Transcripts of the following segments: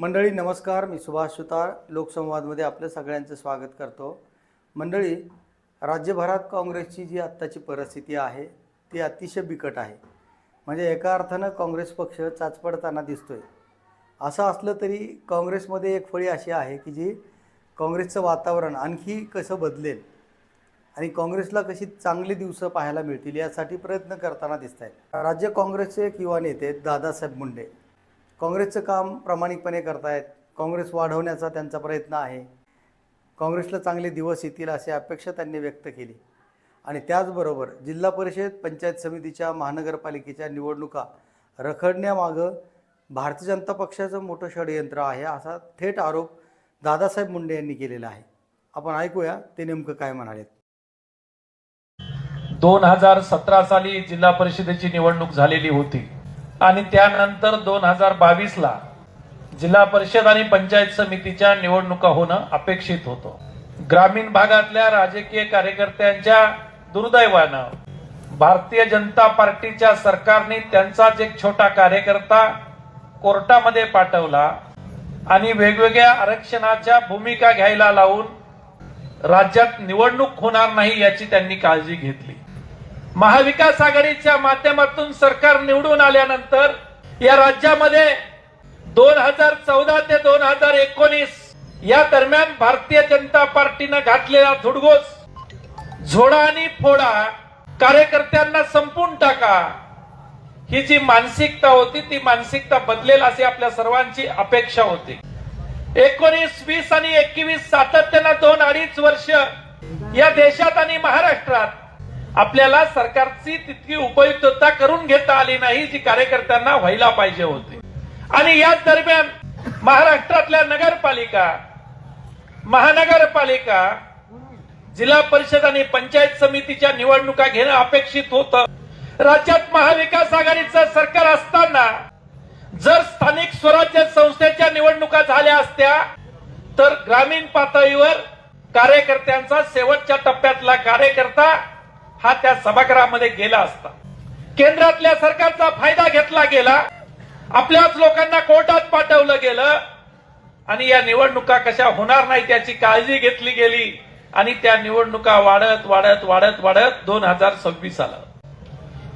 मंडळी नमस्कार. मी सुभाष सुतार. लोकसंवादमध्ये आपलं सगळ्यांचं स्वागत करतो. मंडळी राज्यभरात काँग्रेसची जी आत्ताची परिस्थिती आहे ती अतिशय बिकट आहे. म्हणजे एका अर्थानं काँग्रेस पक्ष चाचपडताना आहे असं असलं तरी काँग्रेसमध्ये एक फळी अशी आहे की जी काँग्रेसचं वातावरण आणखी कसं बदलेल आणि काँग्रेसला कशी चांगली दिवसं पाहायला मिळतील यासाठी प्रयत्न करताना दिसत आहेत राज्य काँग्रेसचे एक युवा नेते दादासाहेब मुंडे. काँग्रेसचं काम प्रामाणिकपणे करतायत. काँग्रेस वाढवण्याचा त्यांचा प्रयत्न आहे. काँग्रेसला चांगले दिवस येतील अशी अपेक्षा त्यांनी व्यक्त केली. आणि त्याचबरोबर जिल्हा परिषद पंचायत समितीच्या महानगरपालिकेच्या निवडणुका रखडण्यामागं भारतीय जनता पक्षाचं मोठं षडयंत्र आहे असा थेट आरोप दादासाहेब मुंडे यांनी केलेला आहे. आपण ऐकूया ते नेमकं काय म्हणालेत. दोन हजार सतरा साली जिल्हा परिषदेची निवडणूक झालेली होती. आणि त्यानंतर दोन हजार बावीस ला जिल्हा परिषद आणि पंचायत समितीच्या निवडणुका होणं अपेक्षित होतं. ग्रामीण भागातल्या राजकीय कार्यकर्त्यांच्या दुर्दैवानं भारतीय जनता पार्टीच्या सरकारने त्यांचाच एक छोटा कार्यकर्ता कोर्टामध्ये पाठवला आणि वेगवेगळ्या आरक्षणाच्या भूमिका घ्यायला लावून राज्यात निवडणूक होणार नाही याची त्यांनी काळजी घेतली. महाविकास आघाडीच्या माध्यमातून सरकार निवडून आल्यानंतर या राज्यामध्ये दोन हजार चौदा ते दोन हजार एकोणीस या दरम्यान भारतीय जनता पार्टीनं घातलेला धुडगोस झोडा आणि फोडा कार्यकर्त्यांना संपून टाका. ही जी मानसिकता होती ती मानसिकता बदलेल अशी आपल्या सर्वांची अपेक्षा होती. एकोणीस वीस आणि एकवीस सातत्यानं दोन अडीच वर्ष या देशात आणि महाराष्ट्रात आपल्याला सरकारची तितकी उपयुक्तता करून घेता आली नाही जी कार्यकर्त्यांना व्हायला पाहिजे होती. आणि याच दरम्यान महाराष्ट्रातल्या नगरपालिका महानगरपालिका जिल्हा परिषद आणि पंचायत समितीच्या निवडणुका घेणं अपेक्षित होतं. राज्यात महाविकास आघाडीचं सरकार असताना जर स्थानिक स्वराज्य संस्थेच्या निवडणुका झाल्या असत्या तर ग्रामीण पातळीवर कार्यकर्त्यांचा शेवटच्या टप्प्यातला कार्यकर्ता हा त्या सभागृहामध्ये गेला असता. केंद्रातल्या सरकारचा फायदा घेतला गेला आपल्याच लोकांना कोर्टात पाठवलं गेलं आणि या निवडणुका कशा होणार नाही त्याची काळजी घेतली गेली आणि त्या निवडणुका वाढत वाढत वाढत वाढत दोन हजार सव्वीस आलं.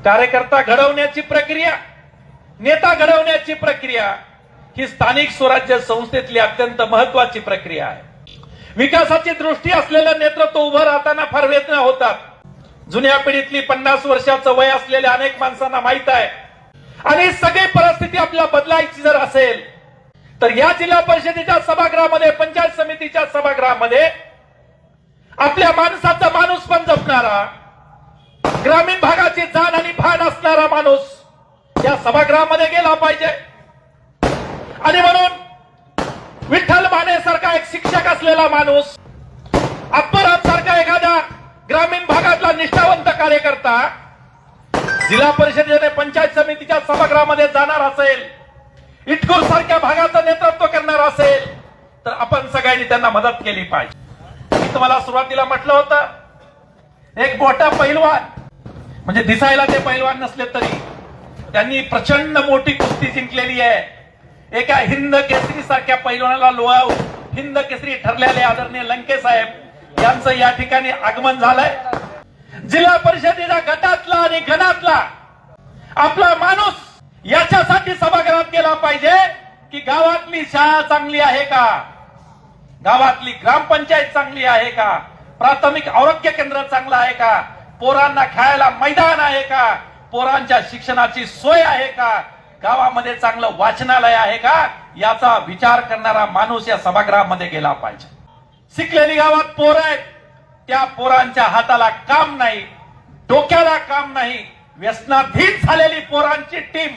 कार्यकर्ता घडवण्याची प्रक्रिया नेता घडवण्याची प्रक्रिया ही स्थानिक स्वराज्य संस्थेतली अत्यंत महत्वाची प्रक्रिया आहे. विकासाची दृष्टी असलेलं नेतृत्व उभं राहताना फार वेदना होतात. जुन्या पिढीतली पन्नास वर्षाचं वय असलेल्या अनेक माणसांना माहीत आहे. आणि सगळी परिस्थिती आपल्याला बदलायची जर असेल तर या जिल्हा परिषदेच्या सभागृहामध्ये पंचायत समितीच्या सभागृहामध्ये आपल्या माणसाचा माणूस पण जपणारा ग्रामीण भागाची जाण आणि भान असणारा माणूस या सभागृहामध्ये गेला पाहिजे. आणि म्हणून विठ्ठल माने सारखा एक शिक्षक असलेला माणूस अप्पराम सारखा एखादा ग्रामीण भागातला निष्ठावंत कार्यकर्ता जिल्हा परिषदेने पंचायत समितीच्या सभागृहामध्ये जाणार असेल इटकूर सारख्या भागाचं नेतृत्व करणार असेल तर आपण सगळ्यांनी त्यांना मदत केली पाहिजे. मी तुम्हाला सुरुवातीला म्हटलं होतं एक मोठा पैलवान म्हणजे दिसायला ते पैलवान नसले तरी त्यांनी प्रचंड मोठी कुस्ती जिंकलेली आहे. एका हिंद केसरी सारख्या पैलवानाला लोळावून हिंद केसरी ठरलेले आदरणीय लंके साहेब यांचं या ठिकाणी आगमन झालंय. जिल्हा परिषदेच्या गटातला आणि गणातला आपला माणूस याच्यासाठी सभागृहात गेला पाहिजे की गावातली शाळा चांगली आहे का? गावातली ग्रामपंचायत चांगली आहे का? प्राथमिक आरोग्य केंद्र चांगलं आहे का? पोरांना खेळायला मैदान आहे का? पोरांच्या शिक्षणाची सोय आहे का? गावामध्ये चांगलं वाचनालय आहे का? याचा विचार करणारा माणूस या सभागृहामध्ये गेला पाहिजे. शिकलेली गावात पोर आहेत. त्या पोरांच्या हाताला काम नाही डोक्याला काम नाही. व्यसनाधीन झालेली पोरांची टीम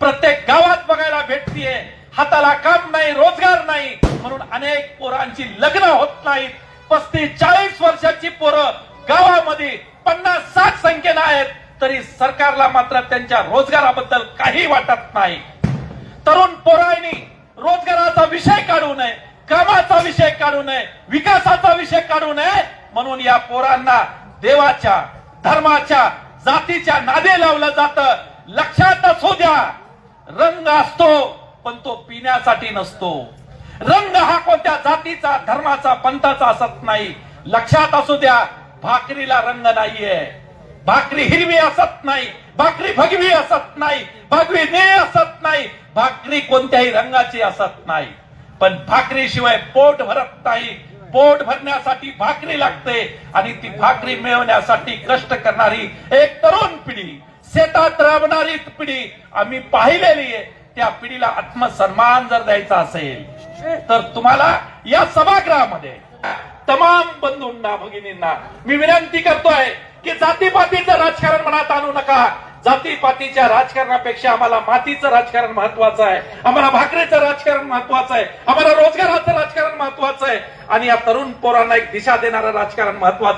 प्रत्येक गावात बघायला भेटतीये. हाताला काम नाही रोजगार नाही. म्हणून अनेक पोरांची लग्न होत नाहीत. पस्तीस चाळीस वर्षाची पोरं गावामध्ये पन्नास साठ संख्येनं आहेत. तरी सरकारला मात्र त्यांच्या रोजगाराबद्दल काही वाटत नाही. तरुण पोरांनी रोजगाराचा विषय काढू नये. कामाचा विषय काढू नये विकासाचा विषय काढू नये. म्हणून या पोरांना देवाच्या धर्माच्या जातीच्या नादे लावलं जातं. लक्षात असू द्या रंग असतो पण तो पिण्यासाठी नसतो. रंग हा कोणत्या जातीचा धर्माचा पंथाचा असत नाही. लक्षात असू द्या भाकरीला रंग नाहीये. भाकरी हिरवी असत नाही भाकरी भगवी असत नाही भगवी ने असत नाही भाकरी कोणत्याही रंगाची असत नाही. पण भाकरीशिवाय पोट भरत नाही. पोट भरण्यासाठी भाकरी लागते आणि ती भाकरी मिळवण्यासाठी कष्ट करणारी एक तरुण पिढी शेतात राबणारी पिढी आम्ही पाहिलेली आहे. त्या पिढीला आत्मसन्मान जर द्यायचा असेल तर तुम्हाला या सभागृहामध्ये तमाम बंधूंना भगिनींना मी विनंती करतोय की जातीपातीचं राजकारण मनात आणू नका. जातीपातीच्या राजकारणापेक्षा आम्हाला मातीचं राजकारण महत्वाचं आहे. आम्हाला भाकरीचं राजकारण महत्वाचं आहे. आम्हाला रोजगाराचं राजकारण महत्वाचं आहे. आणि या तरुण पोरांना एक दिशा देणारं राजकारण महत्वाचं